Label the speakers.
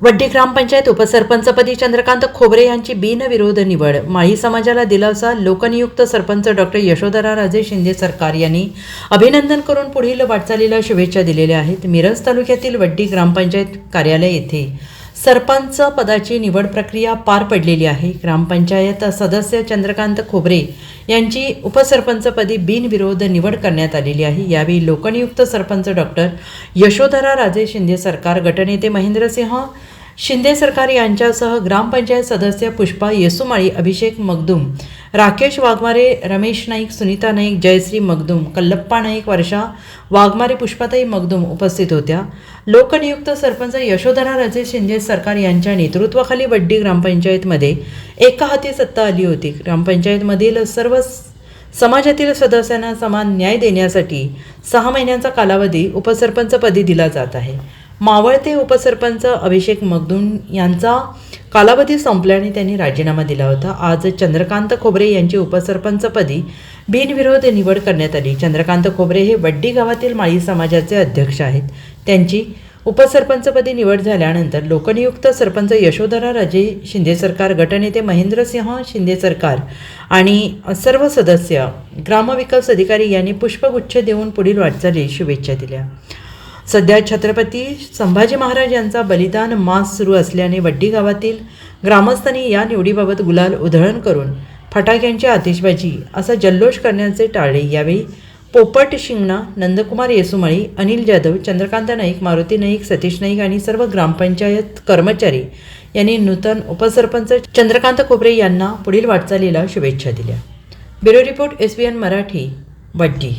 Speaker 1: वड्डी ग्रामपंचायत उपसरपंचपदी चंद्रकांत खोबरे यांची बिनविरोध निवड. माळी समाजाला दिलासा लोकनियुक्त सरपंच डॉक्टर यशोधरा राजे शिंदे सरकार यांनी अभिनंदन करून पुढील वाटचालीला शुभेच्छा दिलेल्या आहेत. मिरज तालुक्यातील वड्डी ग्रामपंचायत कार्यालय येथे सरपंच पदाची निवड प्रक्रिया पार पडलेली आहे. ग्रामपंचायत सदस्य चंद्रकांत खोबरे यांची उपसरपंचपदी बिनविरोध निवड करण्यात आलेली आहे. यावेळी लोकनियुक्त सरपंच डॉक्टर यशोधरा राजे शिंदे सरकार गटनेते महेंद्रसिंह शिंदे सरकार यांच्यासह ग्रामपंचायत सदस्य पुष्पा येसुमाळी अभिषेक मगदूम राकेश वाघमारे रमेश नाईक सुनीता नाईक जयश्री मगदूम कल्लप्पा नाईक वर्षा वाघमारे पुष्पाताई मगदूम उपस्थित होत्या. लोकनियुक्त सरपंच यशोधरा राजे शिंदे सरकार यांच्या नेतृत्वाखाली वड्डी ग्रामपंचायतमध्ये एका हाती सत्ता आली होती. ग्रामपंचायतमधील सर्व समाजातील सदस्यांना समान न्याय देण्यासाठी सहा महिन्यांचा कालावधी उपसरपंचपदी दिला जात आहे. मावळते उपसरपंच अभिषेक मगदूम यांचा कालावधी संपल्याने त्यांनी राजीनामा दिला होता. आज चंद्रकांत खोबरे यांची उपसरपंचपदी बिनविरोध निवड करण्यात आली. चंद्रकांत खोबरे हे वड्डी गावातील माळी समाजाचे अध्यक्ष आहेत. त्यांची उपसरपंचपदी निवड झाल्यानंतर लोकनियुक्त सरपंच यशोधरा राजे शिंदे सरकार गटनेते महेंद्रसिंह शिंदे सरकार आणि सर्व सदस्य ग्रामविकास अधिकारी यांनी पुष्पगुच्छ देऊन पुढील वाटचाली शुभेच्छा दिल्या. सध्या छत्रपती संभाजी महाराज यांचा बलिदान मास सुरू असल्याने वड्डी गावातील ग्रामस्थांनी या निवडीबाबत गुलाल उधळण करून फटाक्यांची आतिषबाजी असा जल्लोष करण्याचे टाळले यावेळी पोपट शिंगणा नंदकुमार येसुमाळी अनिल जाधव चंद्रकांत नाईक मारुती नाईक सतीश नाईक आणि सर्व ग्रामपंचायत कर्मचारी यांनी नूतन उपसरपंच चंद्रकांत खोबरे यांना पुढील वाटचालीला शुभेच्छा दिल्या. Bureau report S B N Marathi Vaddi.